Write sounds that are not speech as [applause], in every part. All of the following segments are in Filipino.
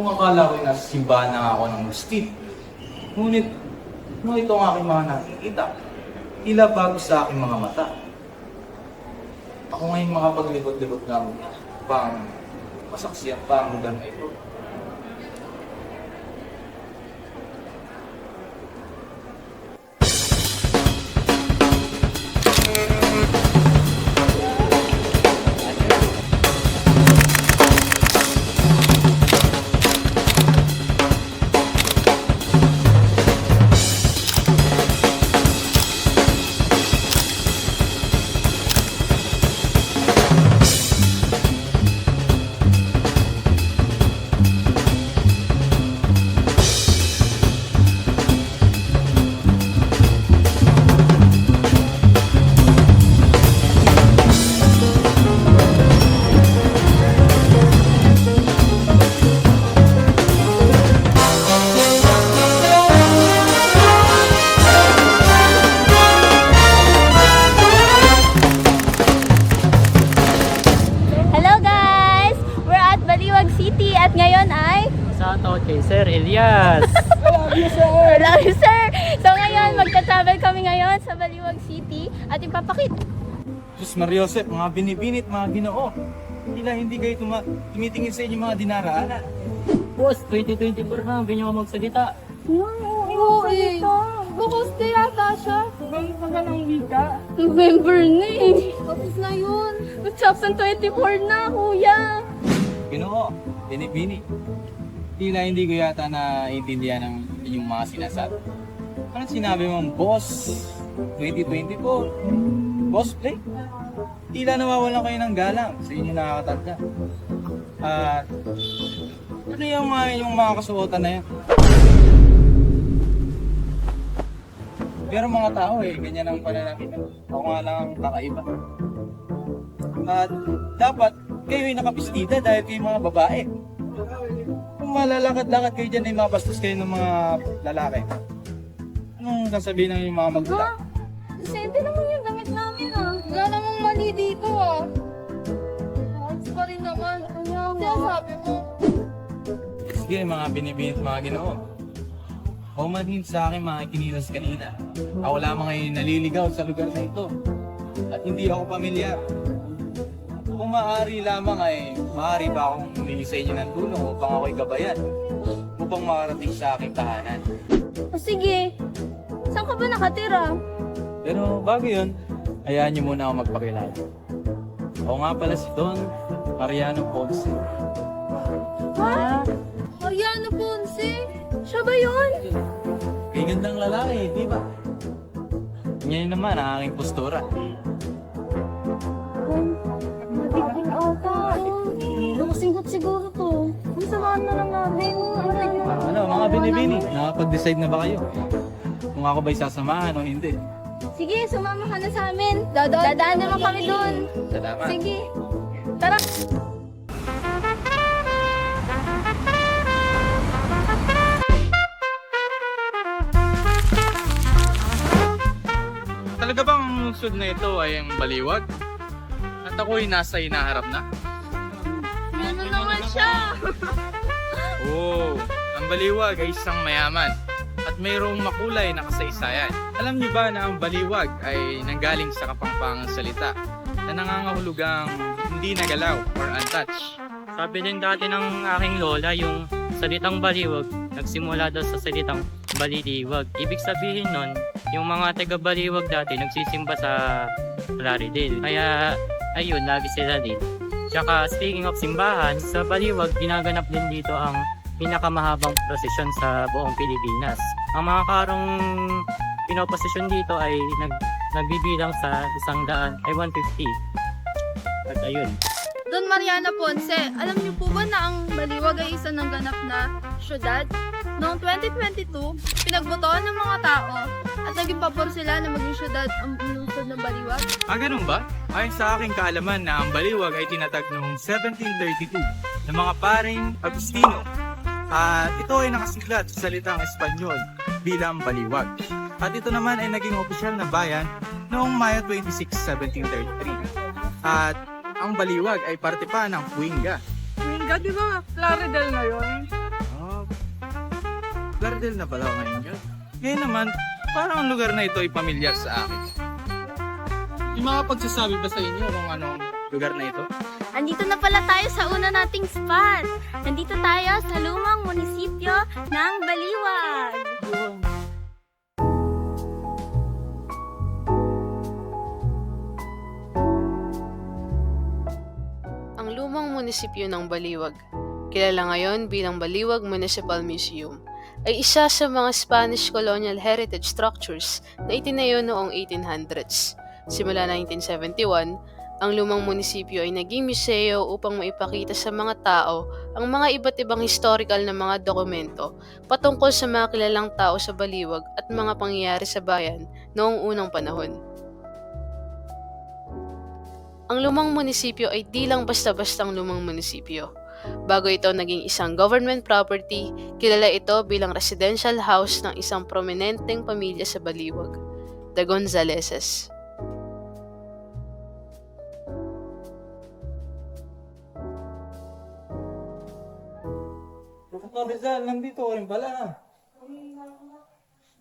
Buong akala ko ay nasa simbahan na ako ng Agustin. Ngunit, ano ito ang aking mga nakikita? Tila bago sa aking mga mata. Ako ngayon makapaglibot-libot na pang masaksiyan pa ang lugar ito. Kay [laughs] Sir Elias. Hello sir! So ngayon, magta-travel kami ngayon sa Baliwag City at ipapakit. Diyos Mariosep, mga binibinit, mga ginoo. Tila hindi kayo tuma- tumitingin sa inyong mga dinaraanan. Boss, 2024 na, hindi nyo magsalita. Oo eh. Bukas na yata siya. Hanggang ng wika. November na eh. Tapos na yun. 2024 na, kuya. Ginoo, binibini. Tila hindi ko yata naiintindihan ang inyong mga sinasabi. Ano sinabi mong boss? 2024? Boss play? Tila nawawalan kayo ng galang sa inyong nakakatanda. At ano yung mga yung mga kasuotan na yan? Pero mga tao eh, ganyan ang pananakit. Ako nga lang ang kakaiba. At dapat kayo ay nakapistida dahil kayo mga babae. Malalakad-lakad kayo dyan ay mabastos kayo ng mga lalaki. Anong sasabihin ng yung mga magulang? Sente naman yung damit namin ah. Wala namang mali dito ah. Ayos pa rin naman. Kaya sabi mo. Sige, mga binibinit mga ginoo. Humanhin sa akin mga kinilas kanina. Ako lamang ay naliligaw sa lugar na ito. At hindi ako pamilyar. Kung maaari lamang ay maaari ba akong humingi sa inyo ng tulong upang ako'y gabayan upang makarating sa aking tahanan. O sige. Saan ka ba nakatira? Pero bago yun, hayaan niyo muna ako magpakilala. Ako nga pala si Don Mariano Ponce. Ha? Ayano Ponce? Siya ba yun? Kay gandang lalaki, di ba? Ngayon naman ang aking postura. Samahan na lang natin. Ah, ano, mga binibini, nakapag-decide na ba kayo? Kung ako ba'y sasamahan o hindi? Sige, sumama ka na sa amin. Dadaan, Dadaan naman kami dun. Salamat. Sige. Tara. Talaga bang ang lungsod na ito ay ang baliwag? At ako'y nasa inaharap na? Ano naman siya? [laughs] Oo, ang baliwag ay isang mayaman at mayroong makulay na kasaysayan. Alam niyo ba na ang baliwag ay nanggaling sa kapangpangang salita na nangangahulugang hindi nagalaw or untouched? Sabi din dati ng aking lola, yung salitang baliwag, nagsimula daw sa salitang baliliwag. Ibig sabihin nun, yung mga taga-baliwag dati nagsisimba sa Laridel. Kaya, ayun, lagi sila din. Tsaka, speaking of simbahan, sa baliwag, ginaganap din dito ang pinakamahabang prosesyon sa buong Pilipinas. Ang mga karong pinoposisyon dito ay nag, nagbibilang sa isang daan ay 150. At ayun, Don Mariana Ponce, alam niyo po ba na ang Baliwag ay isa ng ganap na syudad? Noong 2022, pinagbotohan ng mga tao at naging pabor sila na maging syudad ang lungsod ng Baliwag. Ah, ganun ba? Ayon sa aking kaalaman na ang baliwag ay tinatag noong 1732 ng mga paring Agustino. At ito ay nakasiglat sa salitang Espanyol bilang baliwag. At ito naman ay naging opisyal na bayan noong Mayo 26, 1733. At ang baliwag ay parte pa ng Puinga. Vega, di ba? Laredel na yun. Oh, Lardel na pala ngayon yun. Ngayon naman, parang ang lugar na ito ay pamilyar sa akin. Yung mga pagsasabi ba sa inyo kung anong lugar na ito? Andito na pala tayo sa una nating spot. Nandito tayo sa lumang munisipyo ng Baliwag. Ang lumang munisipyo ng Baliwag, kilala ngayon bilang Baliwag Municipal Museum, ay isa sa mga Spanish colonial heritage structures na itinayo noong 1800s. Simula 1971, ang lumang munisipyo ay naging museo upang maipakita sa mga tao ang mga iba't ibang historical na mga dokumento patungkol sa mga kilalang tao sa Baliwag at mga pangyayari sa bayan noong unang panahon. Ang lumang munisipyo ay di lang basta-bastang lumang munisipyo. Bago ito naging isang government property, kilala ito bilang residential house ng isang prominenteng pamilya sa Baliwag, the Gonzaleses. Professor Rizal, nandito ka rin pala.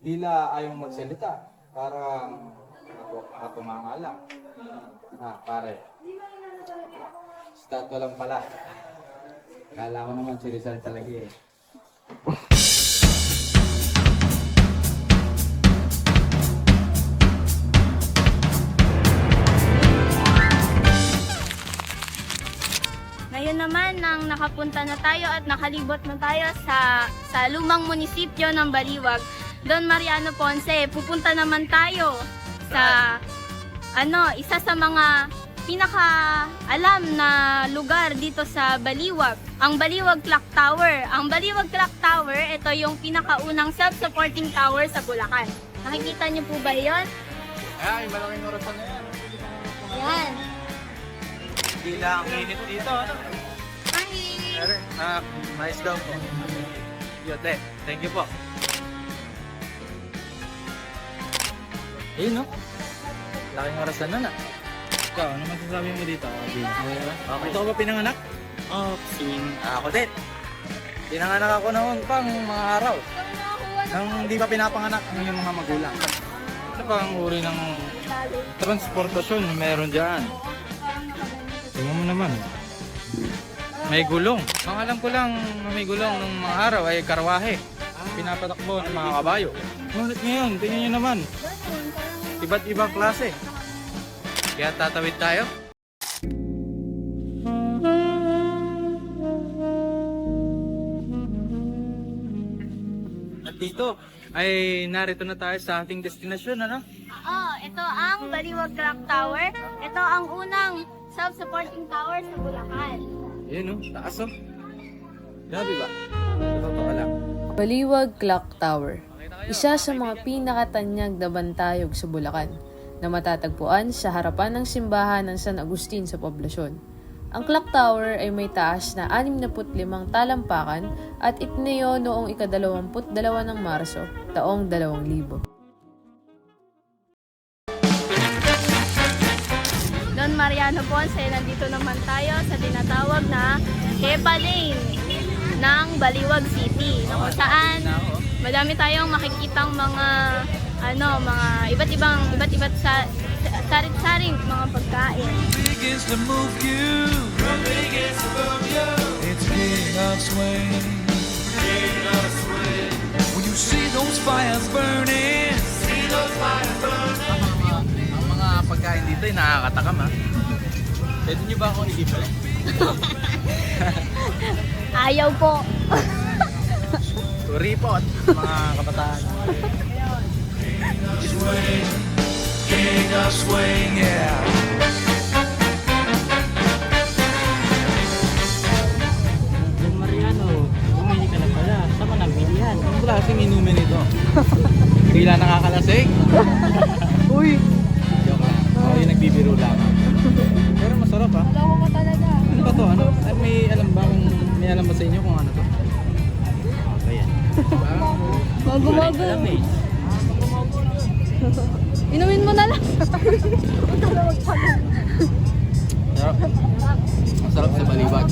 Tila ayaw magsalita. Parang natumanga lang. Ah, pare. Statwa lang pala. Kala ko naman si Rizal talaga eh. Ngayon naman, nang nakapunta na tayo at nakalibot na tayo sa, sa lumang munisipyo ng Baliwag, Don Mariano Ponce, pupunta naman tayo sa ano, isa sa mga pinaka alam na lugar dito sa Baliwag, ang Baliwag Clock Tower. Ang Baliwag Clock Tower, ito yung pinakaunang self-supporting tower sa Bulacan. Nakikita niyo po ba 'yon? Ay, malaking orasan na yan. Yan. Tila ang init dito, ano? Pero, ah, mais daw po. Yote, thank you po. Ayun, no? Laking orasan na na. Ikaw, ano masasabi mo dito? Okay, okay. Ito ka ba pinanganak? Oh, sing. Ah, Ako din. Pinanganak ako noon pang mga araw. Nang hindi pa pinapanganak ng iyong mga magulang. Ano pa ang uri ng transportasyon meron dyan? Tingnan mo naman. May gulong. Ang alam ko lang may gulong ng mga araw ay karwahe. Pinapatakbo ng mga kabayo. Ngunit ngayon, tingnan nyo naman. Iba't ibang klase. Kaya tatawid tayo. At dito ay narito na tayo sa ating destinasyon, ano? Oo, ito ang Baliwag Clock Tower. Ito ang unang self-supporting tower sa Bulacan. Ayun, oh, taas oh. Grabe ba? Totoo lang. Baliwag Clock Tower, isa sa mga pinakatanyag na bantayog sa Bulacan na matatagpuan sa harapan ng simbahan ng San Agustin sa poblasyon. Ang clock tower ay may taas na 65 talampakan at itinayo noong ika-22 ng Marso, taong 2000. Mariano Ponce, nandito naman tayo sa tinatawag na Kepa Lane ng Baliwag City. Na saan madami tayong makikitang mga ano, mga iba't ibang iba't iba't sa sarit-saring mga pagkain. of Swing. When you see those fires burning, pagkain dito ay nakakatakam ha. Pwede nyo ba ako i-libre? [laughs] Ayaw po. Kuripot, mga kabataan. King of Swing, yeah. Klaseng inumin ito? Tila nakakalasing. [laughs] Uy! Nagbibiro lamang. Pero masarap ha. Alam ko talaga. Ano ba to? Ano? Ay, may alam ba kung may alam ba sa inyo kung ano to? Okay yan. Magumago. Eh. [laughs] Inumin mo na lang. Sarap. Masarap sa baliwag.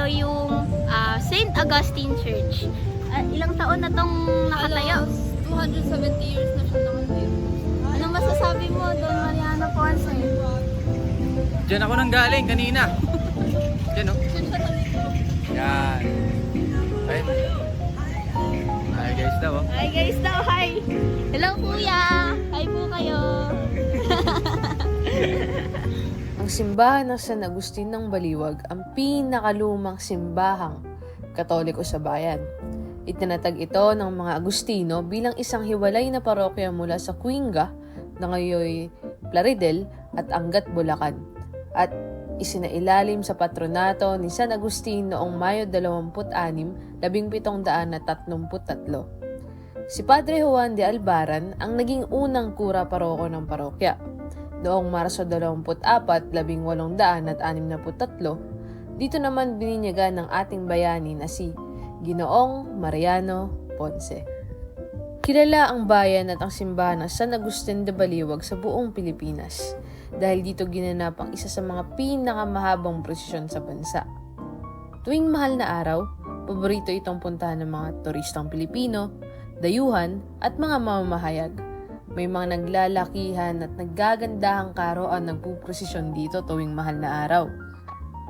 Ito yung ah, St. Augustine Church. Ah, ilang taon na tong nakatayo? Halos 270 years na siya nakatayo. Ano masasabi mo doon, Mariana Ponce? Diyan ako nang galing kanina. Diyan oh. Yan. Ay. Ay guys daw oh. Hi guys daw, hi! Hello kuya! Ang simbahan ng San Agustin ng Baliwag ang pinakalumang simbahang katoliko sa bayan. Itinatag ito ng mga Agustino bilang isang hiwalay na parokya mula sa Cuenca na ngayon Plaridel at Angat, Bulacan at isinailalim sa patronato ni San Agustin noong Mayo 26, 1733. Si Padre Juan de Albaran ang naging unang kura paroko ng parokya. Noong Marso 24, 1863, dito naman bininyagan ng ating bayani na si Ginoong Mariano Ponce. Kilala ang bayan at ang simbahan ng San Agustin de Baliwag sa buong Pilipinas dahil dito ginanap ang isa sa mga pinakamahabang prosesyon sa bansa. Tuwing mahal na araw, paborito itong puntahan ng mga turistang Pilipino, dayuhan at mga mamamahayag. May mga naglalakihan at naggagandahang karo ang nagpuprosesyon dito tuwing mahal na araw.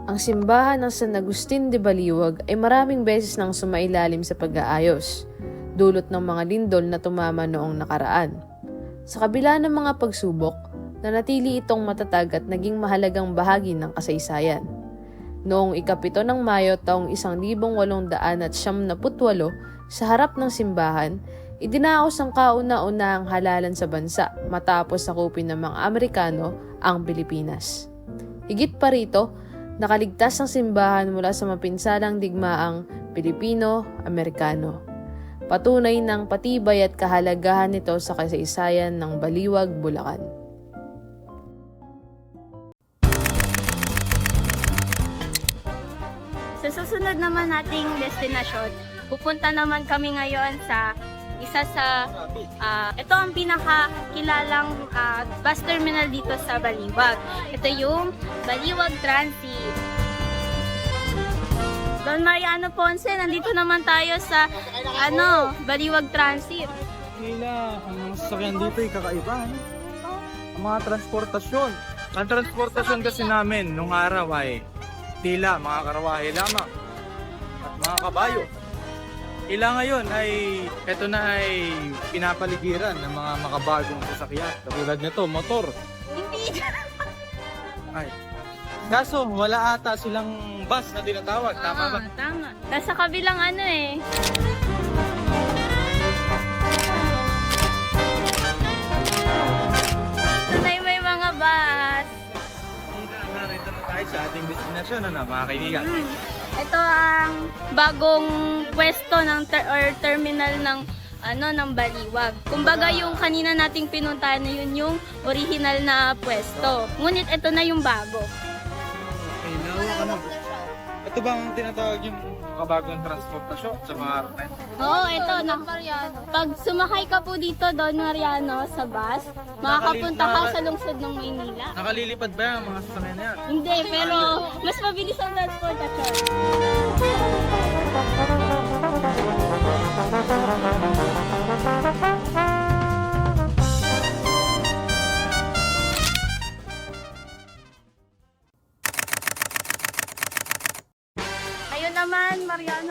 Ang simbahan ng San Agustin de Baliwag ay maraming beses nang sumailalim sa pag-aayos, dulot ng mga lindol na tumama noong nakaraan. Sa kabila ng mga pagsubok, nanatili itong matatag at naging mahalagang bahagi ng kasaysayan. Noong ikapito ng Mayo taong 1878 sa harap ng simbahan, idinaos ang kauna-unahang halalan sa bansa matapos sakupin ng mga Amerikano ang Pilipinas. Higit pa rito, nakaligtas ang simbahan mula sa mapinsalang digmaang Pilipino-Amerikano. Patunay ng patibay at kahalagahan nito sa kasaysayan ng Baliwag, Bulacan. Sa susunod naman nating destinasyon, pupunta naman kami ngayon sa isa sa ah, ito ang pinakakilalang ah, bus terminal dito sa Baliwag. Ito yung Baliwag Transit. Don Mariano Ponce, nandito naman tayo sa ano, Baliwag Transit. Hila, ang mga sasakyan dito ay kakaiba. ano? Ang mga transportasyon. Ang transportasyon kasi namin nung araw ay tila, mga karawahe lamang. At mga kabayo. Tila ngayon ay, eto na ay pinapaligiran ng mga makabagong sasakyan. Katulad nito, motor. Hindi Ay. Kaso, wala ata silang bus na tinatawag. Tama ba? Oo, tama. Nasa kabilang ano eh. Tunay may mga bus. Narito na tayo sa ating destinasyon, ano, mga kaibigan. Ito ang bagong pwesto ng ter- or terminal ng ano ng Baliwag. Kumbaga yung kanina nating pinuntahan na yun yung original na pwesto. Ngunit ito na yung bago. Ito ba ang tinatawag yung kabagong transportasyon sa mga tent? Oo, ito na. Pag sumakay ka po dito, Don Mariano, sa bus, makakapunta ka sa lungsod ng Maynila. Nakalilipad ba yung mga sasakyan na yan? Hindi, pero mas mabilis ang transportasyon.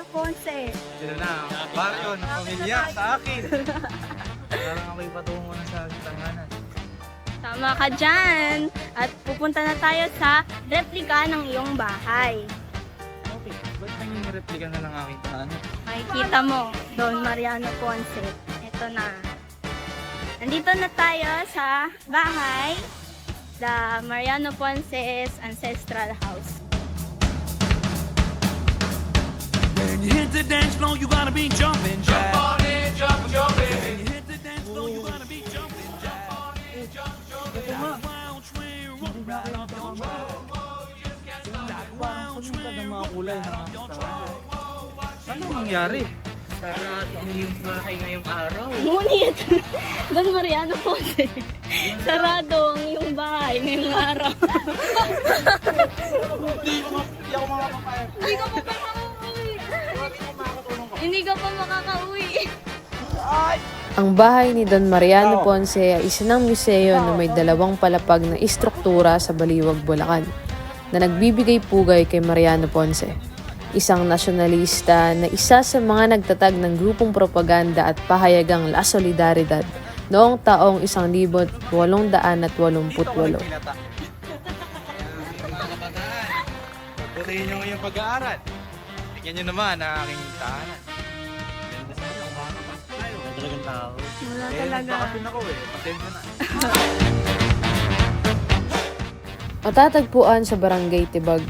Ponce. Sila na, baryo ng pamilya sa akin. [laughs] Parang ako'y patungo na sa tanganan. Tama ka dyan. At pupunta na tayo sa replika ng iyong bahay. Okay, ba't naging replika na ng aking tahanan? Makikita mo, Don Mariano Ponce. Ito na. Nandito na tayo sa bahay, the Mariano Ponce's Ancestral House. When you hit the dance floor, you gotta be jumping jack. Jump on in, jump, jump in. When you hit the dance floor, you gotta be jumping jack. Jump on in, jump, jump in. Like a wild swing, rock right off your track. Like a wild swing, Ang mga kulay ng right mga off your tahanan. track. Ano nangyari? Sarado yung bahay ngayong araw. Ngunit, Don Mariano Ponce, sarado ang iyong bahay ngayong araw. Hindi ko ma- hindi ako makakapayag. Hindi ka pa makakauwi. Ang bahay ni Don Mariano Ponce ay isa ng museo na may dalawang palapag na istruktura sa Baliwag, Bulacan na nagbibigay pugay kay Mariano Ponce. Isang nasyonalista na isa sa mga nagtatag ng grupong propaganda at pahayagang La Solidaridad noong taong 1888. Pinata. Kaya, mga kabataan, patuloyin nyo ngayong pag-aaral. Tingnan nyo naman ang aking tahanan. Talagang tao. Wala Eh, talaga. nagbakasyon ako eh. Pasensya na. [laughs] Matatagpuan sa Barangay Tibag,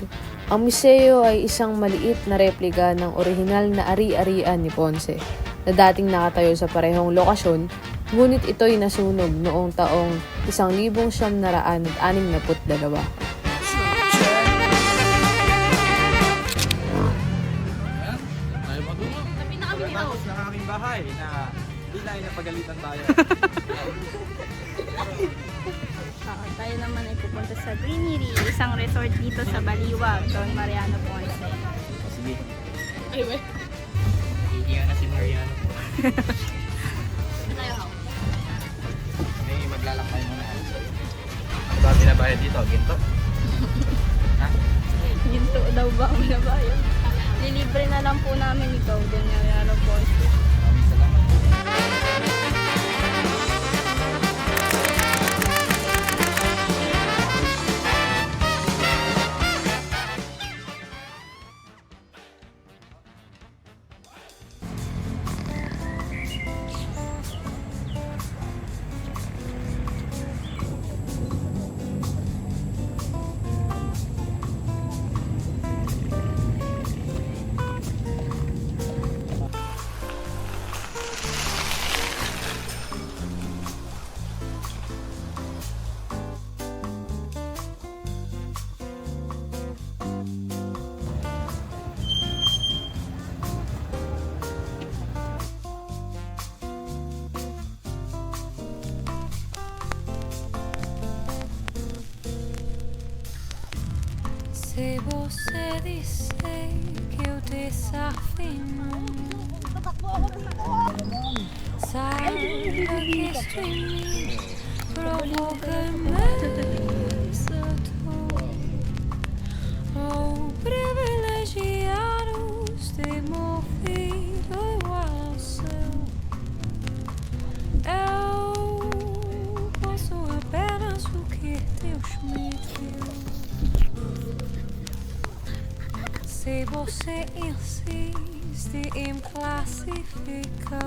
ang museo ay isang maliit na replika ng orihinal na ari-arian ni Ponce na dating nakatayo sa parehong lokasyon, ngunit ito'y nasunog noong taong 1962. Hindi tayo napagalitan tayo. Ah, tayo naman ay pupunta sa Greenery, isang resort dito sa Baliwag, Don Mariano Ponce. Sige. Iiyan na si Mariano. May maglalakbay muna. Ano ba binabayad dito? Ginto? Ginto daw ba ang nabayan? Lilibre na lang po namin ikaw, Don Mariano Ponce. Se você disser que eu desafino, saiba que isto em Se você insiste em classificar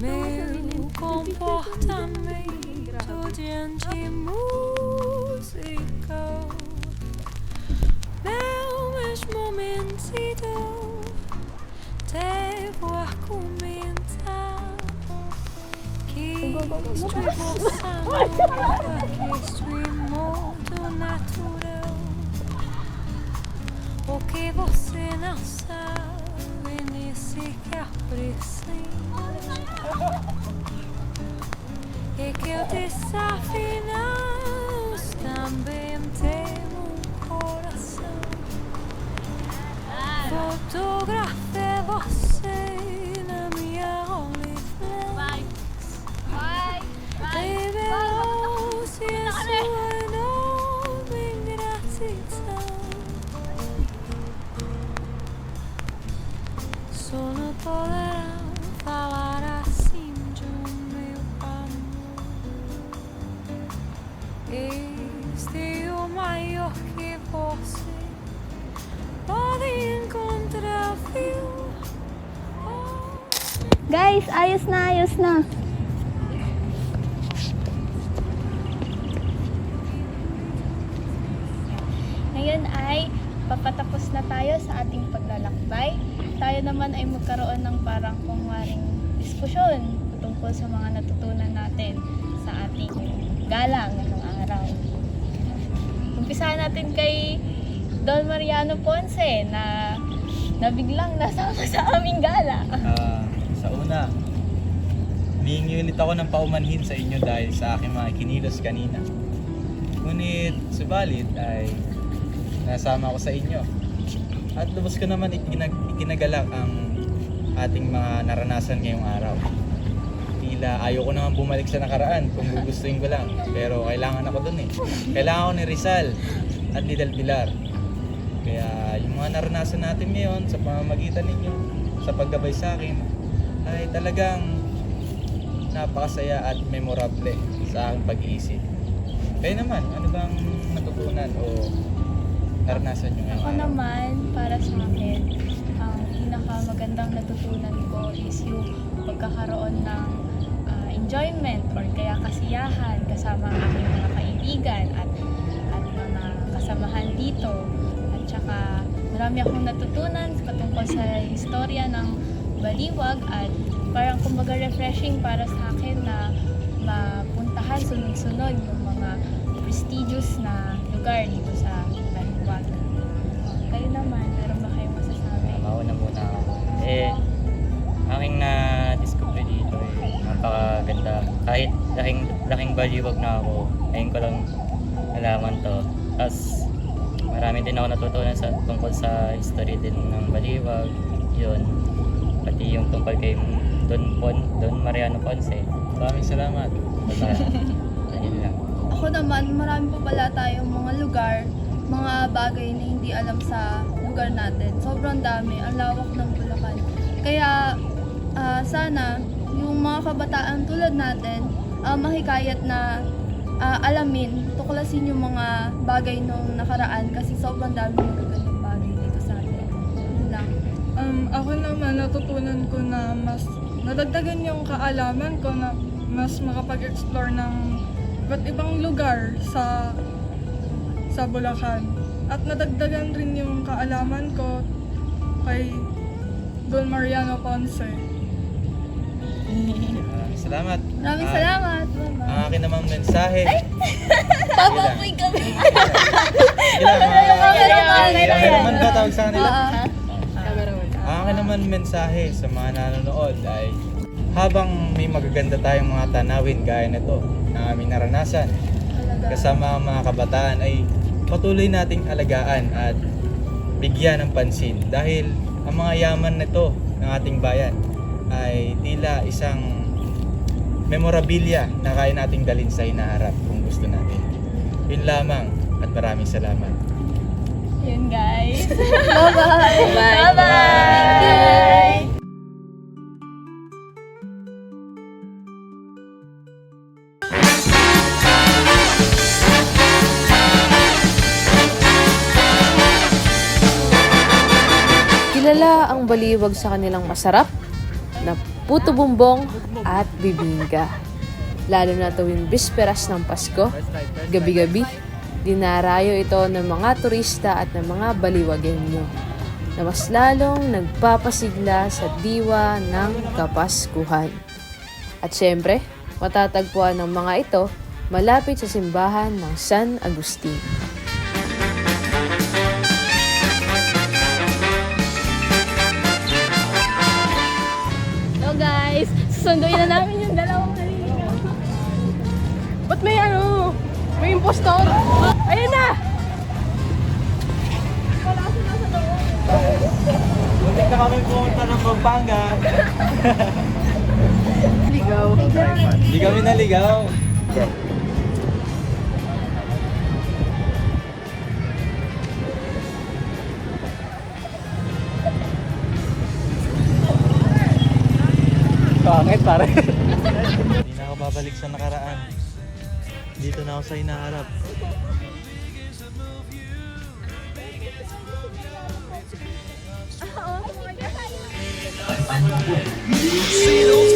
meu comportamento diante musical, meu mesmo mentido, devo argumentar que estou gostando, que estou em modo natural. O que você não sabe nem sequer precisa É que eu desafinado também tenho um coração. Fotografei ayos na, ayos na. Ngayon ay papatapos na tayo sa ating paglalakbay. Tayo naman ay magkaroon ng parang kungwaring diskusyon tungkol sa mga natutunan natin sa ating gala ngayong araw. Umpisahan natin kay Don Mariano Ponce na na biglang nasama sa aming gala. Ah, sa una, humingi ulit ako ng paumanhin sa inyo dahil sa aking mga kinilos kanina. Ngunit, subalit ay nasama ko sa inyo. At lubos ko naman ikinag ikinagalak ang ating mga naranasan ngayong araw. Tila ayaw ko naman bumalik sa nakaraan kung gugustuhin ko lang. Pero kailangan ako dun eh. Kailangan ko ni Rizal at ni Del Pilar. Kaya yung mga naranasan natin ngayon sa pamamagitan ninyo, sa paggabay sa akin, ay talagang napakasaya at memorable sa aking pag-iisip. Kayo naman, ano bang natutunan o naranasan nyo ngayon? Ako naman, para sa akin, ang pinakamagandang natutunan ko is yung pagkakaroon ng ah, enjoyment or kaya kasiyahan kasama ang aking mga kaibigan at, at mga kasamahan dito. At saka marami akong natutunan patungkol sa historia ng Baliwag at parang kumbaga refreshing para sa akin na mapuntahan sunod-sunod yung mga prestigious na lugar dito sa Baliwag. Kayo naman, meron ba kayong masasabi? Mauna muna ako. Eh, aking na-discover dito eh, napakaganda. Kahit laking, laking baliwag na ako, ngayon ko lang nalaman to. Tapos, marami din ako natutunan sa, tungkol sa history din ng baliwag. Yun. Yung tungkol kay Don Pon, Don Mariano Ponce. Maraming salamat. Basta, [laughs] ayun lang. Ako naman, marami pa pala tayong mga lugar, mga bagay na hindi alam sa lugar natin. Sobrang dami, ang lawak ng Bulacan. Kaya ah, sana yung mga kabataan tulad natin, ah, mahikayat na ah, alamin, tuklasin yung mga bagay nung nakaraan kasi sobrang dami ako naman, natutunan ko na mas nadagdagan yung kaalaman ko na mas makapag-explore ng iba't ibang lugar sa sa Bulacan. At nadagdagan rin yung kaalaman ko kay Don Mariano Ponce. Maraming salamat. Maraming Ah, salamat. Bye-bye. Ang akin namang mensahe. Papapoy kami! Ilan? Cameraman. Cameraman ba tawag sa kanila? Ah, Akin naman mensahe sa mga nanonood ay habang may magaganda tayong mga tanawin gaya nito na aming naranasan kasama ang mga kabataan ay patuloy nating alagaan at bigyan ng pansin dahil ang mga yaman nito ng ating bayan ay tila isang memorabilia na kaya nating dalhin sa hinaharap kung gusto natin. Yun lamang at maraming salamat. Yun guys. [laughs] Bye-bye. Bye-bye! Kilala ang baliwag sa kanilang masarap na puto bumbong at bibingka. Lalo na tuwing bisperas ng Pasko, gabi-gabi, dinarayo ito ng mga turista at ng mga baliwagenyo na mas lalong nagpapasigla sa diwa ng Kapaskuhan. At syempre, matatagpuan ng mga ito malapit sa simbahan ng San Agustin. So guys, susunduin na namin yung dalawang kanina. Ba't may ano? May impostor? Ayun na! Muntik na kami pumunta ng Pampanga. [laughs] Ligaw. Hindi kami naligaw. Pangit pare. Hindi na ako babalik sa nakaraan. Dito na ako sa hinaharap. [laughs] See those